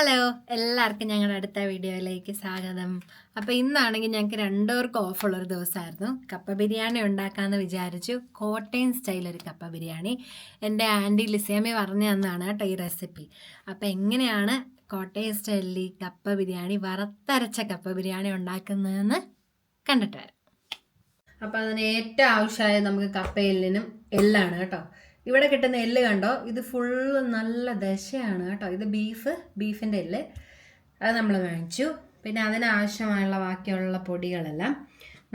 Hello എല്ലാവർക്കും ഞങ്ങളുടെ അടുത്ത വീഡിയോയിലേക്ക് സ്വാഗതം. അപ്പോൾ ഇന്നാണെങ്കിൽ ഞങ്ങൾക്ക് രണ്ടുപേർക്ക് ഓഫുള്ളൊരു ദിവസമായിരുന്നു. കപ്പ ബിരിയാണി ഉണ്ടാക്കാമെന്ന് വിചാരിച്ചു. കോട്ടയം സ്റ്റൈൽ ഒരു കപ്പ ബിരിയാണി. എന്റെ ആന്റി ലിസേമി പറഞ്ഞു തന്നാണ് കേട്ടോ ഈ റെസിപ്പി അപ്പോൾ എങ്ങനെയാണ് കോട്ടയം സ്റ്റൈലിൽ കപ്പ ബിരിയാണി വറുത്തരച്ച കപ്പ ബിരിയാണി ഉണ്ടാക്കുന്നതെന്ന് കണ്ടിട്ട് വരാം. അപ്പോൾ അതിന് ഏറ്റവും ആവശ്യമായ നമുക്ക് കപ്പയെല്ലിനും എല്ലാണ് കേട്ടോ. ഇവിടെ കിട്ടുന്ന എല്ല് കണ്ടോ? ഇത് ഫുള്ള് നല്ല ദശയാണ് കേട്ടോ. ഇത് ബീഫ് ബീഫിന്റെ എല്ല്. അത് നമ്മൾ വാങ്ങിച്ചു പിന്നെ അതിനാവശ്യമായുള്ള ബാക്കിയുള്ള പൊടികളെല്ലാം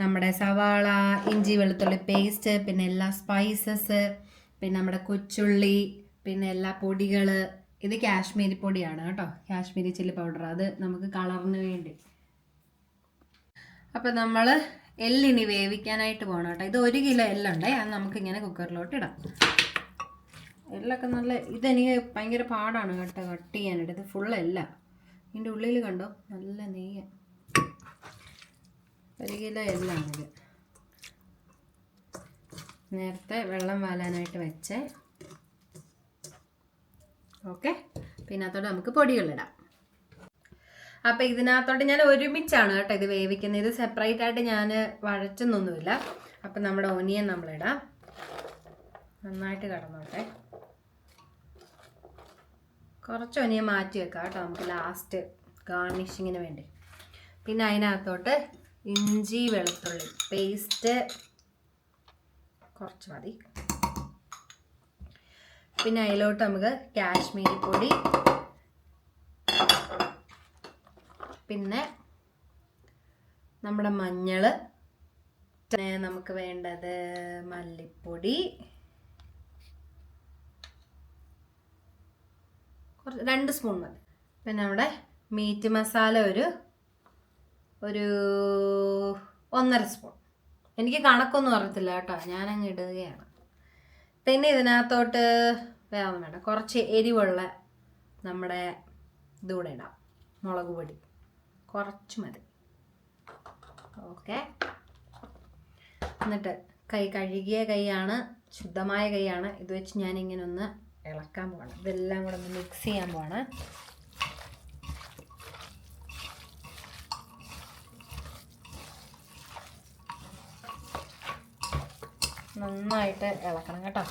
നമ്മുടെ സവാള ഇഞ്ചി വെളുത്തുള്ളി പേസ്റ്റ് പിന്നെ എല്ലാ സ്പൈസസ് പിന്നെ നമ്മുടെ കൊച്ചുള്ളി പിന്നെ എല്ലാ പൊടികൾ ഇത് കാശ്മീരി പൊടിയാണ് കേട്ടോ. കാശ്മീരി ചില്ലി പൗഡർ അത് നമുക്ക് കളറിന് വേണ്ടി. അപ്പം നമ്മൾ എല്ലിനി വേവിക്കാനായിട്ട് പോകണം കേട്ടോ. ഇത് ഒരു കിലോ എല്ലുണ്ടേ. അത് നമുക്കിങ്ങനെ കുക്കറിലോട്ട് ഇടാം. എല്ലൊക്കെ നല്ല ഇതെനിക്ക് ഭയങ്കര പാടാണ് കേട്ടോ കട്ട് ചെയ്യാനായിട്ട്. ഇത് ഫുള്ളല്ല ഇതിന്റെ ഉള്ളിൽ കണ്ടോ? നല്ല നെയ്യ. ഒരു എല്ലാം എല്ലാണിത് നേരത്തെ വെള്ളം വാലാനായിട്ട് വെച്ചേ. ഓക്കെ? പിന്നെ അതോടെ നമുക്ക് പൊടികളിടാം അപ്പം ഇതിനകത്തോട്ട് ഞാൻ ഒരുമിച്ചാണ് കേട്ടോ ഇത് വേവിക്കുന്നത്. ഇത് സെപ്പറേറ്റ് ആയിട്ട് ഞാൻ വഴച്ചൊന്നുമില്ല അപ്പം നമ്മുടെ ഒനിയൻ നമ്മളിടാം. നന്നായിട്ട് കടന്നോട്ടെ. കുറച്ച് ഒനിയെ മാറ്റി വെക്കാം കേട്ടോ നമുക്ക് ലാസ്റ്റ് ഗാർണിഷിങ്ങിന് വേണ്ടി. പിന്നെ അതിനകത്തോട്ട് ഇഞ്ചി വെളുത്തുള്ളി പേസ്റ്റ് കുറച്ച് മതി. പിന്നെ അതിലോട്ട് നമുക്ക് കാശ്മീരി പൊടി പിന്നെ നമ്മുടെ മഞ്ഞൾ നമുക്ക് വേണ്ടത് മല്ലിപ്പൊടി രണ്ട് സ്പൂൺ മതി. പിന്നെ നമ്മുടെ മീറ്റ് മസാല ഒരു ഒരു ഒന്നര സ്പൂൺ എനിക്ക് കണക്കൊന്നും അറിയത്തില്ല കേട്ടോ. ഞാനങ്ങ് ഇടുകയാണ്. പിന്നെ ഇതിനകത്തോട്ട് വേറെ വേണ്ട. കുറച്ച് എരിവുള്ള നമ്മുടെ ഇതുകൂടെ ഇടാം. മുളക് പൊടി. കുറച്ച് മതി. ഓക്കെ. എന്നിട്ട് കൈ കഴുകിയ കൈയാണ് ശുദ്ധമായ കൈയാണ്. ഇത് വെച്ച് ഞാൻ ഇങ്ങനെ ഒന്ന് ഇളക്കാൻ പോകണം ഇതെല്ലാം കൂടെ ഒന്ന് മിക്സ് ചെയ്യാൻ പോകണം നന്നായിട്ട് ഇളക്കണം കേട്ടോ.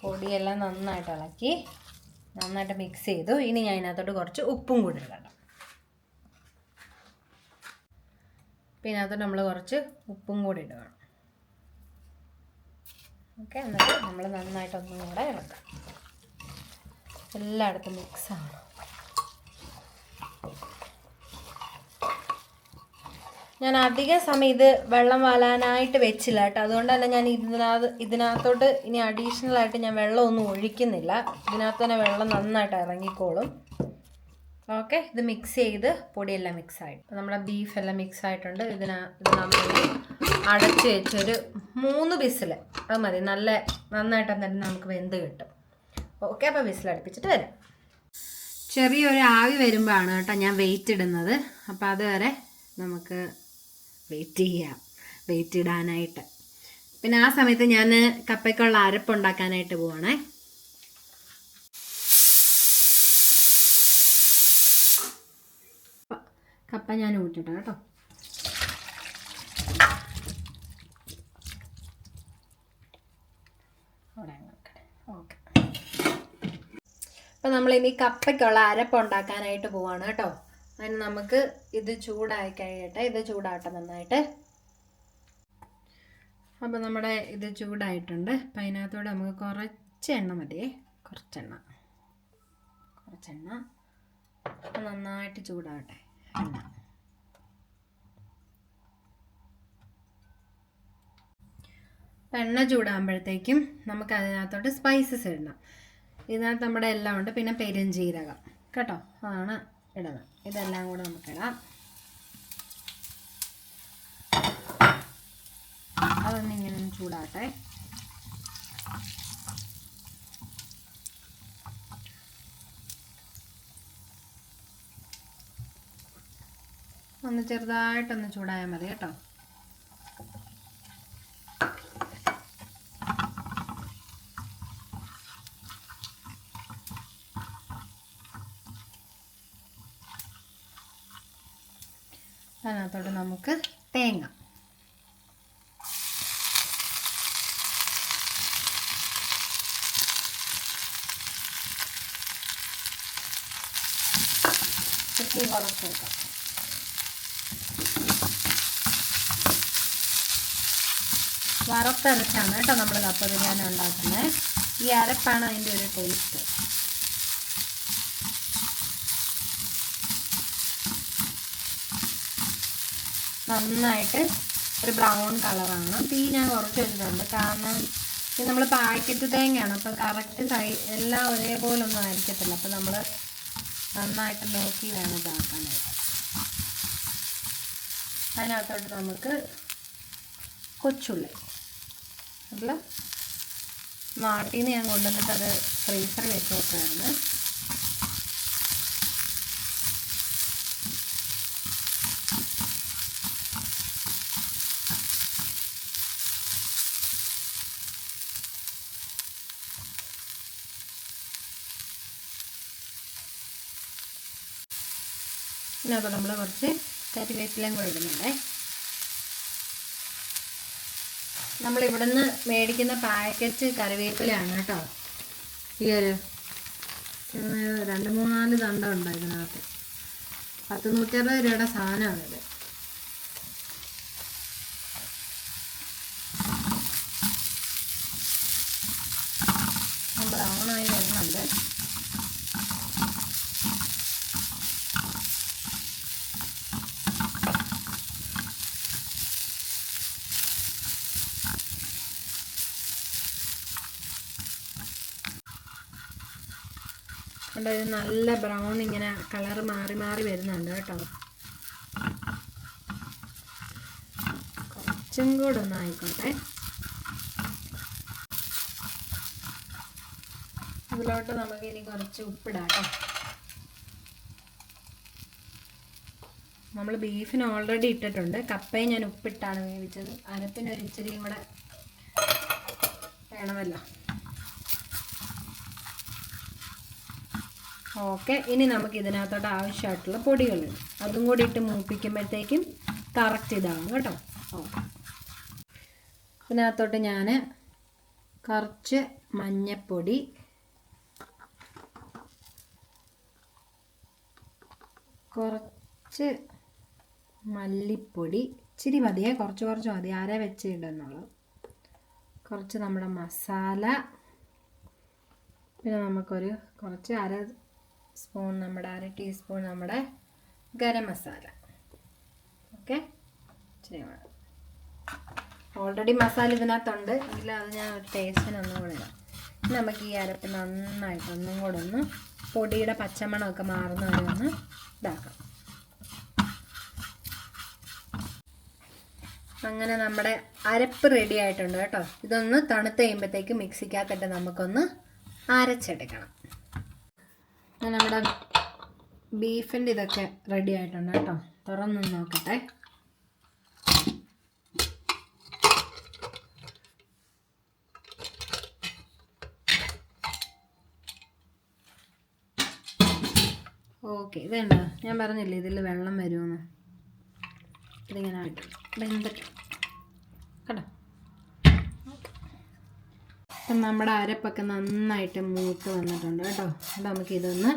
പൊടിയെല്ലാം നന്നായിട്ട് ഇളക്കി നന്നായിട്ട് മിക്സ് ചെയ്തു. ഇനി ഞാൻ അതിനകത്തോട്ട് കുറച്ച് ഉപ്പും കൂടി ഇടണം പിന്നെ അതിനകത്തോട്ട് നമ്മൾ കുറച്ച് ഉപ്പും കൂടി ഇടണം ഓക്കെ എന്നിട്ട് നമ്മൾ നന്നായിട്ട് ഒന്നും കൂടെ ഇളക്കാം. എല്ലായിടത്തും മിക്സ് ആവണം ഞാൻ അധിക സമയം ഇത് വെള്ളം വാലാനായിട്ട് വെച്ചില്ല കേട്ടോ. അതുകൊണ്ട് തന്നെ ഞാൻ ഇതിനകത്ത് ഇതിനകത്തോട്ട് ഇനി അഡീഷണൽ ആയിട്ട് ഞാൻ വെള്ളമൊന്നും ഒഴിക്കുന്നില്ല. ഇതിനകത്ത് തന്നെ വെള്ളം നന്നായിട്ട് ഇറങ്ങിക്കോളും. ഓക്കെ ഇത് മിക്സ് ചെയ്ത് പൊടിയെല്ലാം മിക്സ് ആയി ഇപ്പം നമ്മുടെ ബീഫെല്ലാം മിക്സ് ആയിട്ടുണ്ട്. ഇതിന ഇത് നമ്മൾ അടച്ച് വെച്ചൊരു മൂന്ന് വിസിൽ. അത് മതി. നല്ല നന്നായിട്ട് തന്നെ നമുക്ക് വെന്ത് കിട്ടും. ഓക്കെ അപ്പോൾ വിസിൽ അടുപ്പിച്ചിട്ട് വരാം. ചെറിയൊരു ആവി വരുമ്പോഴാണ് കേട്ടോ ഞാൻ വെയിറ്റ് ഇടുന്നത്. അപ്പോൾ അതുവരെ നമുക്ക് വെയിറ്റ് ചെയ്യാം. വെയിറ്റ് ഇടാനായിട്ട്. പിന്നെ ആ സമയത്ത് ഞാൻ കപ്പയ്ക്കുള്ള അരപ്പുണ്ടാക്കാനായിട്ട് പോവാണേ. കപ്പ ഞാൻ ഊറ്റിട്ടോ കേട്ടോ ഓക്കെ അപ്പം ഇനി കപ്പയ്ക്കുള്ള അരപ്പ് ഉണ്ടാക്കാനായിട്ട് പോവാണ് കേട്ടോ. അതിന് നമുക്ക് ഇത് ചൂടായി കഴിയട്ടെ ഇത് ചൂടാവട്ടെ നന്നായിട്ട്. അപ്പോൾ നമ്മുടെ ഇത് ചൂടായിട്ടുണ്ട്. അപ്പം അതിനകത്തോടെ നമുക്ക് കുറച്ച് എണ്ണ മതിയേ കുറച്ചെണ്ണ. കുറച്ചെണ്ണ. നന്നായിട്ട് ചൂടാവട്ടെ. എണ്ണ. എണ്ണ ചൂടാകുമ്പോഴത്തേക്കും നമുക്ക് അതിനകത്തോട്ട് സ്പൈസസ് ഇടണം. ഇതിനകത്ത് നമ്മുടെ എല്ലാം ഉണ്ട്. പിന്നെ പെരുംജീരകം. കേട്ടോ? അതാണ് ഇടുന്നത് ഇതെല്ലാം കൂടെ നമുക്കിടാം അതൊന്നിങ്ങനെ ചൂടാട്ടെ. ഒന്ന് ചെറുതായിട്ടൊന്ന് ചൂടായാൽ മതി കേട്ടോ അതിനകത്തോട്ട് നമുക്ക് തേങ്ങ ഇത്തിരി കുറച്ച് വെക്കാം വറുത്തരച്ചാണ് കേട്ടോ നമ്മൾ കപ്പ ബിരിയാണി ഉണ്ടാക്കുന്നത്. ഈ അരപ്പാണ് അതിന്റെ ഒരു ടേസ്റ്റ് നന്നായിട്ട് ഒരു ബ്രൗൺ കളറാണ് തീ ഞാൻ കുറച്ച് വെച്ചിട്ടുണ്ട് കാരണം ഇത് നമ്മൾ പാക്കറ്റ് തേങ്ങയാണ്. അപ്പോൾ കറക്റ്റ് സൈ എല്ലാം ഒരേപോലെ ഒന്നും ആയിരിക്കത്തില്ല. അപ്പം നമ്മൾ നന്നായിട്ട് നോക്കി വേണം ഇതാക്കാനായിട്ട്. അതിനകത്തോട്ട് നമുക്ക് കൊച്ചുള്ളി. അല്ല നാട്ടിൽ നിന്ന് ഞാൻ കൊണ്ടുവന്നിട്ട് അത് ഫ്രീസറിൽ വെച്ച് നോക്കുകയായിരുന്നു ഇതിനകത്ത് നമ്മൾ കുറച്ച് കരിവേപ്പിലയും കൂടെ ഇടുന്നുണ്ടേ. നമ്മൾ ഇവിടുന്ന് മേടിക്കുന്ന പാക്കറ്റ് കറിവേപ്പിലയാണ് കേട്ടോ. ഈ ഒരു രണ്ട് മൂന്നാൽ തണ്ട ഉണ്ട് ഇതിനകത്ത് പത്ത് നൂറ്ററുപത് രൂപയുടെ സാധനമാണിത് ബ്രൗണായി വരുന്നുണ്ട് കണ്ടോ? ഇത് നല്ല ബ്രൗൺ ഇങ്ങനെ കളർ മാറി മാറി വരുന്നുണ്ട് കേട്ടോ. കുറച്ചും കൂടെ ഒന്ന് ആയിക്കോട്ടെ. അതിലോട്ട് നമുക്ക് ഇനി കുറച്ച് ഉപ്പിടാം കേട്ടോ. നമ്മൾ ബീഫിന് ഓൾറെഡി ഇട്ടിട്ടുണ്ട്. കപ്പയും ഞാൻ ഉപ്പിട്ടാണ് വേവിച്ചത്. അരപ്പിനൊരിച്ചിരിയും കൂടെ വേണമല്ലോ. ഓക്കെ ഇനി നമുക്ക് ഇതിനകത്തോട്ട് ആവശ്യമായിട്ടുള്ള പൊടികൾ അതും കൂടി ഇട്ട് മൂപ്പിക്കുമ്പോഴത്തേക്കും കറക്റ്റ് ഇതാകും കേട്ടോ. ഓക്കെ. ഇതിനകത്തോട്ട് ഞാൻ കുറച്ച് മഞ്ഞപ്പൊടി കുറച്ച് മല്ലിപ്പൊടി ഇച്ചിരി മതിയേ കുറച്ച് കുറച്ച് മതി. ആരെ വെച്ച് ഇടുന്നുള്ളൂ. കുറച്ച് നമ്മുടെ മസാല പിന്നെ നമുക്കൊരു കുറച്ച് അര സ്പൂൺ നമ്മുടെ അര ടീസ്പൂൺ നമ്മുടെ ഗരം മസാല. ഓക്കെ? ഓൾറെഡി മസാല ഇതിനകത്തുണ്ട്. എങ്കിൽ അത് ഞാൻ ഒരു ടേസ്റ്റിന് ഒന്നും കൂടെ ഇടാം. നമുക്ക് ഈ അരപ്പ് നന്നായിട്ട് ഒന്നും കൂടെ ഒന്ന് പൊടിയുടെ പച്ചമണമൊക്കെ മാറുന്ന വരെ ഒന്ന് ഇതാക്കാം. അങ്ങനെ നമ്മുടെ അരപ്പ് റെഡി ആയിട്ടുണ്ട് കേട്ടോ. ഇതൊന്ന് തണുത്ത് കഴിയുമ്പോഴത്തേക്ക് മിക്സിക്കകത്തിട്ട് നമുക്കൊന്ന് അരച്ചെടുക്കണം. നമ്മുടെ ബീഫിന്റെ ഇതൊക്കെ റെഡി ആയിട്ടുണ്ട് കേട്ടോ. തുറന്ന് നോക്കട്ടെ. ഓക്കെ ഇതുണ്ടോ ഞാൻ പറഞ്ഞില്ലേ ഇതിൽ വെള്ളം വരുമെന്ന്. ഇതിങ്ങനെ ആയിട്ട്. വെന്തിട്ട് കേട്ടോ അപ്പം നമ്മുടെ അരപ്പൊക്കെ നന്നായിട്ട് മൂത്ത് വന്നിട്ടുണ്ട് കേട്ടോ. അപ്പം നമുക്കിതൊന്ന്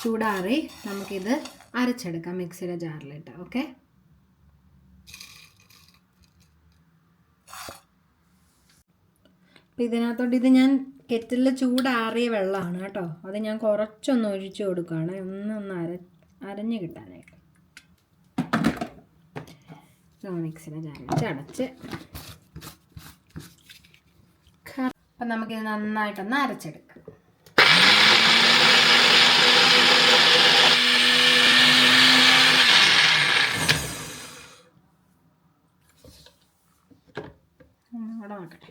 ചൂടാറി നമുക്കിത് അരച്ചെടുക്കാം മിക്സിയുടെ ജാറിലിട്ട്. ഓക്കെ? അപ്പം ഇതിനകത്തോട്ട് ഇത് ഞാൻ കെറ്റിലിൽ ചൂടാറിയ വെള്ളമാണ് കേട്ടോ. അത് ഞാൻ കുറച്ചൊന്ന് ഒഴിച്ചു കൊടുക്കുകയാണ്. ഒന്നൊന്ന് അര അരഞ്ഞ് കിട്ടാനായിട്ട്. മിക്സിയുടെ ജാറിൽ അടച്ച് അപ്പം നമുക്കിത് നന്നായിട്ടൊന്ന് അരച്ചെടുക്കാം. നോക്കട്ടെ.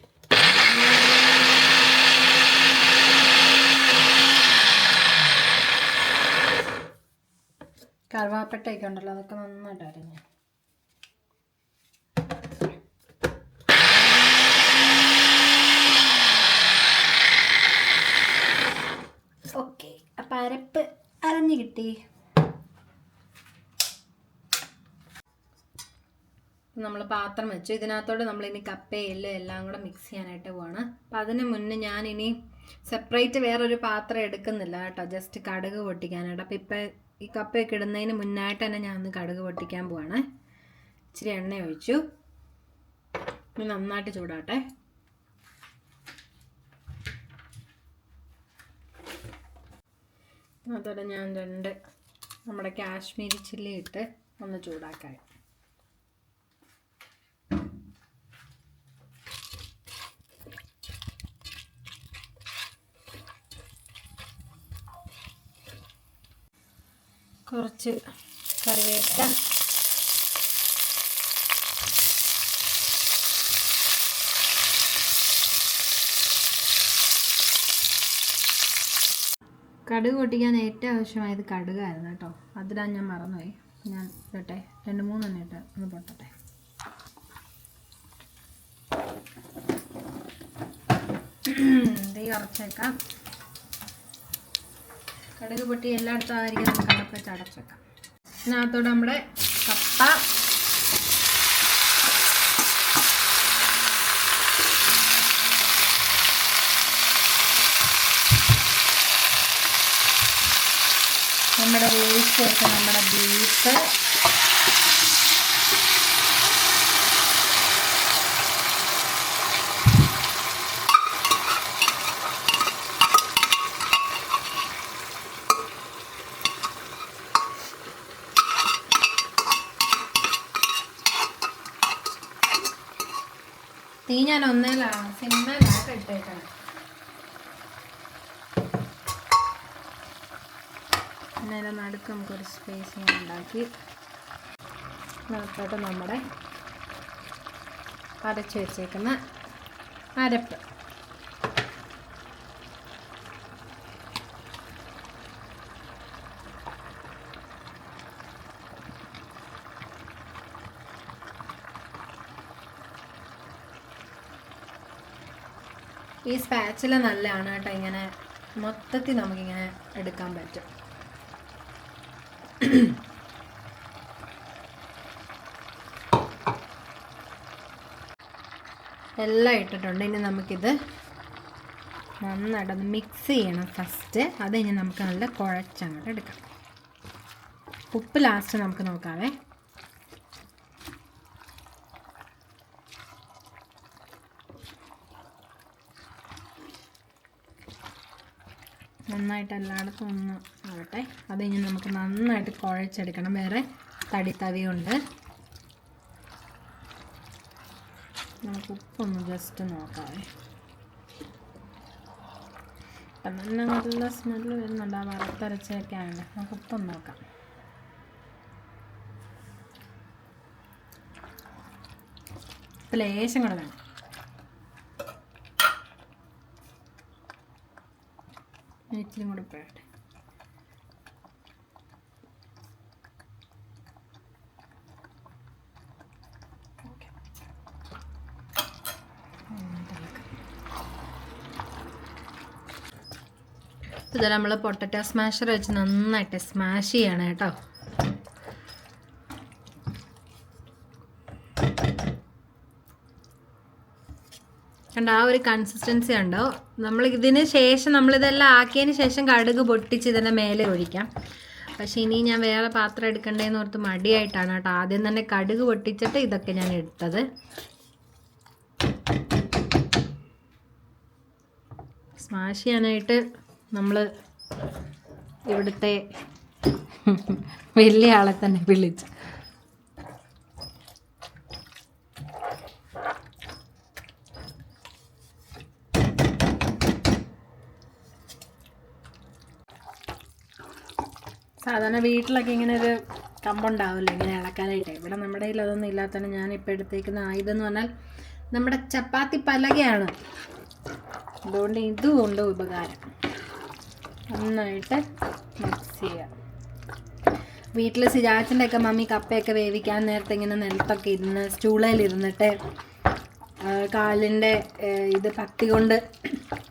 കറുവാപ്പട്ടയൊക്കെ ഉണ്ടല്ലോ അതൊക്കെ നന്നായിട്ട് അരിഞ്ഞു. അരഞ്ഞു കിട്ടി. നമ്മൾ പാത്രം വെച്ചു. ഇതിനകത്തോട് നമ്മൾ ഇനി കപ്പയില്ല എല്ലാം കൂടെ മിക്സ് ചെയ്യാനായിട്ട് പോവാണ്. അപ്പം അതിന് മുന്നേ ഞാൻ ഇനി സെപ്പറേറ്റ് വേറൊരു പാത്രം എടുക്കുന്നില്ല കേട്ടോ. ജസ്റ്റ് കടുക് പൊട്ടിക്കാനായിട്ട്. അപ്പം ഇപ്പം ഈ കപ്പയൊക്കെ ഇടുന്നതിന് മുന്നായിട്ട് തന്നെ ഞാൻ ഒന്ന് കടുക് പൊട്ടിക്കാൻ പോവാണ്. ഇച്ചിരി എണ്ണ ഒഴിച്ചു. നന്നായിട്ട് ചൂടാട്ടെ അതോടെ ഞാൻ രണ്ട് നമ്മുടെ കാശ്മീരി ചില്ലി ഇട്ട് ഒന്ന് ചൂടാക്കാൻ. കുറച്ച് കറിവേപ്പില കടുക് പൊട്ടിക്കാൻ ഏറ്റവും ആവശ്യമായത് കടുകായിരുന്നു കേട്ടോ. അതിലാ ഞാൻ മറന്നുപോയി. ഞാൻ ഇട്ടെ രണ്ട് മൂന്നെണ്ണം ഇട്ട് ഒന്ന് പൊട്ടട്ടെ. ഉറച്ചേക്കാം കടുക് പൊട്ടി എല്ലായിടത്തും ആയിരിക്കും നമുക്ക് അടപ്പ് വെച്ച് അടച്ചേക്കാം ഇതിനകത്തോടെ നമ്മുടെ കപ്പ നമ്മുടെ വേസ്റ്റ് വെച്ച നമ്മുടെ ബീഫ് തീ ഞാൻ ഒന്നേലാണ് സിനിമയിലാണ് ഇട്ടേക്കണം. പിന്നെ അതിന്റെ നടുക്ക് നമുക്കൊരു സ്പേസ് ഉണ്ടാക്കി. നടുത്തോട്ട് നമ്മുടെ അരച്ച് വെച്ചേക്കുന്ന അരപ്പ്. ഈ സ്പാച്ചില നല്ലതാണ് കേട്ടോ. ഇങ്ങനെ മൊത്തത്തിൽ നമുക്കിങ്ങനെ എടുക്കാൻ പറ്റും. എല്ലാം ഇട്ടിട്ടുണ്ട്. ഇനി നമുക്കിത് നന്നായിട്ടൊന്ന് മിക്സ് ചെയ്യണം ഫസ്റ്റ് അത് കഴിഞ്ഞ് നമുക്ക് നല്ല കുഴച്ചങ്ങോട്ട് എടുക്കാം. ഉപ്പ് ലാസ്റ്റ് നമുക്ക് നോക്കാവേ. നന്നായിട്ട് എല്ലായിടത്തും ഒന്ന് ആവട്ടെ. അത് കഴിഞ്ഞ് നമുക്ക് നന്നായിട്ട് കുഴച്ചെടുക്കണം. വേറെ തടിത്തവിയുണ്ട്. നമുക്ക് ഉപ്പൊന്ന് ജസ്റ്റ് നോക്കാവേ. അപ്പം നല്ല നല്ല സ്മെല്ല് വരുന്നുണ്ട്. ആ വറുത്തരച്ചൊക്കെ ആണ് നമുക്ക് ഉപ്പൊന്ന് നോക്കാം. ലേശം കൂടെ വേണം. ഇച്ചിരി കൂടെ പോയട്ടെ ഇതാ നമ്മൾ പൊട്ടറ്റോ സ്മാഷർ വെച്ച് നന്നായിട്ട് സ്മാഷ് ചെയ്യണം കേട്ടോ കണ്ട ആ ഒരു കൺസിസ്റ്റൻസി ഉണ്ടോ? നമ്മൾ ഇതിന് ശേഷം നമ്മളിതെല്ലാം ആക്കിയതിന് ശേഷം കടുക് പൊട്ടിച്ച് ഇതിന്റെ മേലെ ഒഴിക്കാം. പക്ഷെ ഇനി ഞാൻ വേറെ പാത്രം എടുക്കണ്ടേന്ന് ഓർത്ത് മടിയായിട്ടാണ് കേട്ടോ. ആദ്യം തന്നെ കടുക് പൊട്ടിച്ചിട്ട് ഇതൊക്കെ ഞാൻ എടുത്തത്. സ്മാഷ് ചെയ്യാനായിട്ട് നമ്മൾ ഇവിടുത്തെ വലിയ ആളെ തന്നെ വിളിച്ചു. സാധാരണ വീട്ടിലൊക്കെ ഇങ്ങനെ ഒരു കമ്പുണ്ടാവില്ല ഇങ്ങനെ ഇളക്കാനായിട്ട്. ഇവിടെ നമ്മുടെ കയ്യിൽ അതൊന്നും ഇല്ലാത്തതാണ് ഞാൻ ഇപ്പോൾ എടുത്തേക്കുന്ന ആയുധം എന്ന് പറഞ്ഞാൽ നമ്മുടെ ചപ്പാത്തി പലകയാണ്. അതുകൊണ്ട് ഇതുകൊണ്ട് ഉപകാരം. നന്നായിട്ട് മിക്സ് ചെയ്യാം. വീട്ടിൽ സിജാച്ചിന്റെ ഒക്കെ മമ്മി കപ്പയൊക്കെ വേവിക്കാൻ നേരത്തെ ഇങ്ങനെ നിലത്തൊക്കെ ഇരുന്ന് ആ, കാലിന്റെ ഇത് പത്തി കൊണ്ട്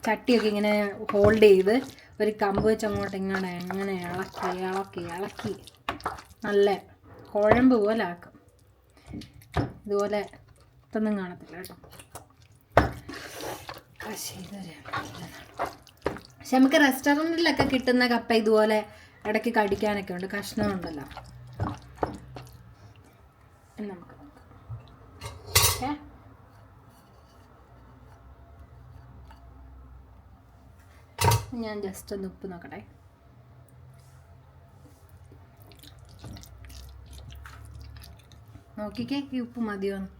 ചട്ടിയൊക്കെ ഇങ്ങനെ ഹോൾഡ് ചെയ്ത് ഒരു കമ്പ് വെച്ച് അങ്ങോട്ട് ഇങ്ങനെ എങ്ങനെ ഇളക്കി ഇളക്കി ഇളക്കി. നല്ല കുഴമ്പ് പോലെ ആക്കും. ഇതുപോലെ ഇതൊന്നും കാണത്തില്ല കേട്ടോ. പക്ഷേ നമുക്ക് റെസ്റ്റോറന്റിലൊക്കെ കിട്ടുന്ന കപ്പ ഇതുപോലെ ഇടയ്ക്ക് കടിക്കാനൊക്കെ ഉണ്ട്. കഷ്ണമുണ്ടല്ലോ. നമുക്ക് നോക്കാം ഓക്കേ ഞാൻ ജസ്റ്റ് ഒന്ന് ഉപ്പ് നോക്കട്ടെ. നോക്കിക്കേ ഈ ഉപ്പ് മതിയോന്ന്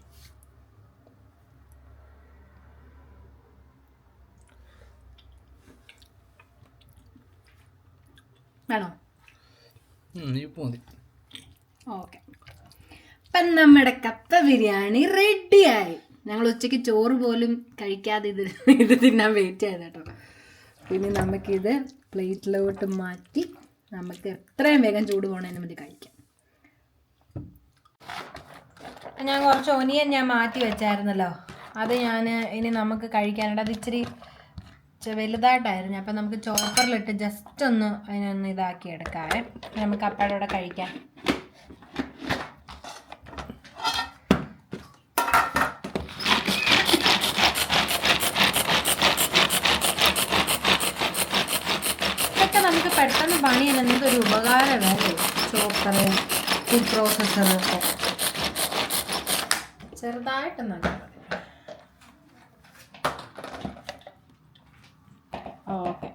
വേണോ? ഉപ്പ് ഓക്കെ. അപ്പം നമ്മുടെ കപ്പ ബിരിയാണി റെഡിയായി ഞങ്ങൾ ഉച്ചയ്ക്ക് ചോറ് പോലും കഴിക്കാതെ ഇത് ഇത് തിന്നാൻ വെയിറ്റ് ചെയ്ത് പിന്നെ നമുക്കിത് പ്ലേറ്റിലോട്ട് മാറ്റി നമുക്ക് എത്രയും വേഗം ചൂട് പോകണതിന് വേണ്ടി കഴിക്കാം. ഞാൻ കുറച്ച് ഒനിയൻ ഞാൻ മാറ്റി വെച്ചായിരുന്നല്ലോ. അത് ഞാൻ ഇനി നമുക്ക് കഴിക്കാനായിട്ട് അത് ഇച്ചിരി വലുതായിട്ടായിരുന്നു. അപ്പം നമുക്ക് ചോപ്പറിലിട്ട് ജസ്റ്റ് ഒന്ന് അതിനൊന്ന് ഇതാക്കി എടുക്കാവേ നമുക്ക് അപ്പോഴൂടെ കഴിക്കാം ഇതൊക്കെ നമുക്ക് പെട്ടെന്ന് പണിയല്ല എന്തൊരു ഉപകാരമല്ലേ ചോപ്പർ ഫുഡ് പ്രോസസ്സറൊക്കെ നല്ല ഓക്കെ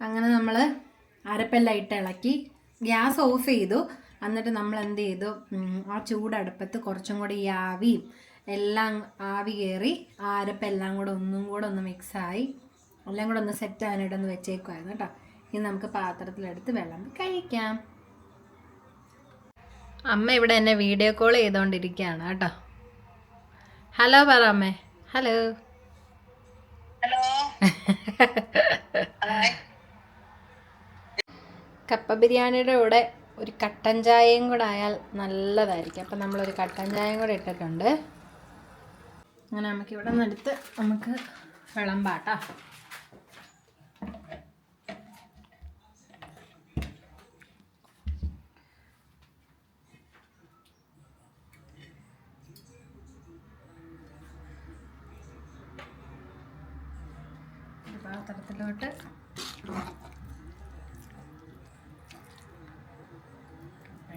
അങ്ങനെ നമ്മൾ അരപ്പെല്ലാം ഇട്ട് ഇളക്കി ഗ്യാസ് ഓഫ് ചെയ്തു. എന്നിട്ട് നമ്മൾ എന്ത് ചെയ്തു? ആ ചൂടടുപ്പത്ത് കുറച്ചും കൂടി ഈ ആവിയും എല്ലാം ആവി കയറി ആ അരപ്പെല്ലാം കൂടെ ഒന്നും കൂടെ ഒന്ന് മിക്സായി എല്ലാം കൂടെ ഒന്ന് സെറ്റ് ആവാനായിട്ട് ഒന്ന് വെച്ചേക്കുമായിരുന്നു കേട്ടോ. ഇനി നമുക്ക് പാത്രത്തിലെടുത്ത് വെള്ളം കഴിക്കാം. അമ്മ ഇവിടെ എന്നെ വീഡിയോ കോൾ ചെയ്തുകൊണ്ടിരിക്കുകയാണ് കേട്ടോ. ഹലോ പറ അമ്മേ. ഹലോ ഹലോ കപ്പ ബിരിയാണിയുടെ കൂടെ ഒരു കട്ടൻ ചായയും കൂടെ ആയാൽ നല്ലതായിരിക്കും. അപ്പം നമ്മളൊരു കട്ടൻ ചായയും കൂടെ ഇട്ടിട്ടുണ്ട്. അങ്ങനെ നമുക്ക് ഇവിടെ നിന്ന് എടുത്ത് നമുക്ക് വിളമ്പാട്ടാ ഒരു പാത്രത്തിലോട്ട്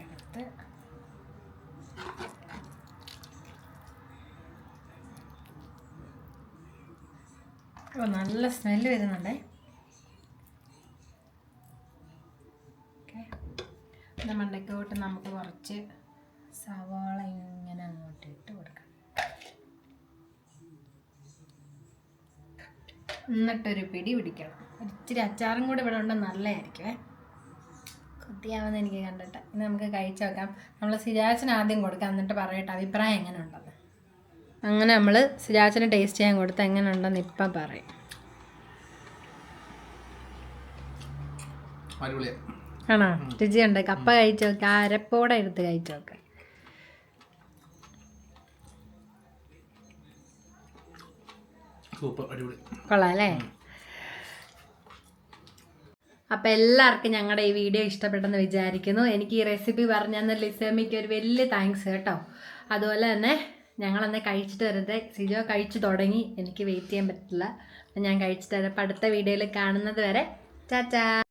എടുത്ത് ഓ നല്ല സ്മെല്ല് വരുന്നുണ്ടേ. ഓക്കെ മണ്ടയ്ക്കോട്ട് നമുക്ക് കുറച്ച് സവാള ഇങ്ങനെ അങ്ങോട്ട് ഇട്ട് കൊടുക്കാം. എന്നിട്ടൊരു പിടി പിടിക്കണം. ഇച്ചിരി അച്ചാറും കൂടെ ഇവിടെ ഉണ്ട് നല്ലതായിരിക്കുമേ. കൊത്തിയാവുന്ന എനിക്ക് കണ്ടിട്ട്. ഇനി നമുക്ക് കഴിച്ചു നോക്കാം. നമ്മൾ സിരാച്ചിന് ആദ്യം കൊടുക്കാം. എന്നിട്ട് പറയട്ടെ അഭിപ്രായം എങ്ങനെ ഉണ്ടെന്ന്. അങ്ങനെ നമ്മൾ സിരാച്ചിന് ടേസ്റ്റ് ചെയ്യാൻ കൊടുത്ത് എങ്ങനെ ഉണ്ടെന്ന് ഇപ്പം പറയും. ആണോ? രുചിയുണ്ട് കപ്പ കഴിച്ചു നോക്കുക അരപ്പോടെ എടുത്ത് കഴിച്ചു നോക്കാം. സൂപ്പർ അടിപൊളി. കൊള്ളാം അല്ലേ? അപ്പം എല്ലാവർക്കും ഞങ്ങളുടെ ഈ വീഡിയോ ഇഷ്ടപ്പെട്ടെന്ന് വിചാരിക്കുന്നു. എനിക്ക് ഈ റെസിപ്പി പറഞ്ഞു തന്ന ലിസമിക്ക് ഒരു വലിയ താങ്ക്സ് കേട്ടോ. അതുപോലെ തന്നെ ഞങ്ങളന്ന് കഴിച്ചിട്ട് വരുന്നത് സിജോ കഴിച്ചു തുടങ്ങി. എനിക്ക് വെയിറ്റ് ചെയ്യാൻ പറ്റില്ല. ഞാൻ കഴിച്ചിട്ട് വരാം. അപ്പം അടുത്ത വീഡിയോയിൽ കാണുന്നത് വരെ ചാച്ചാ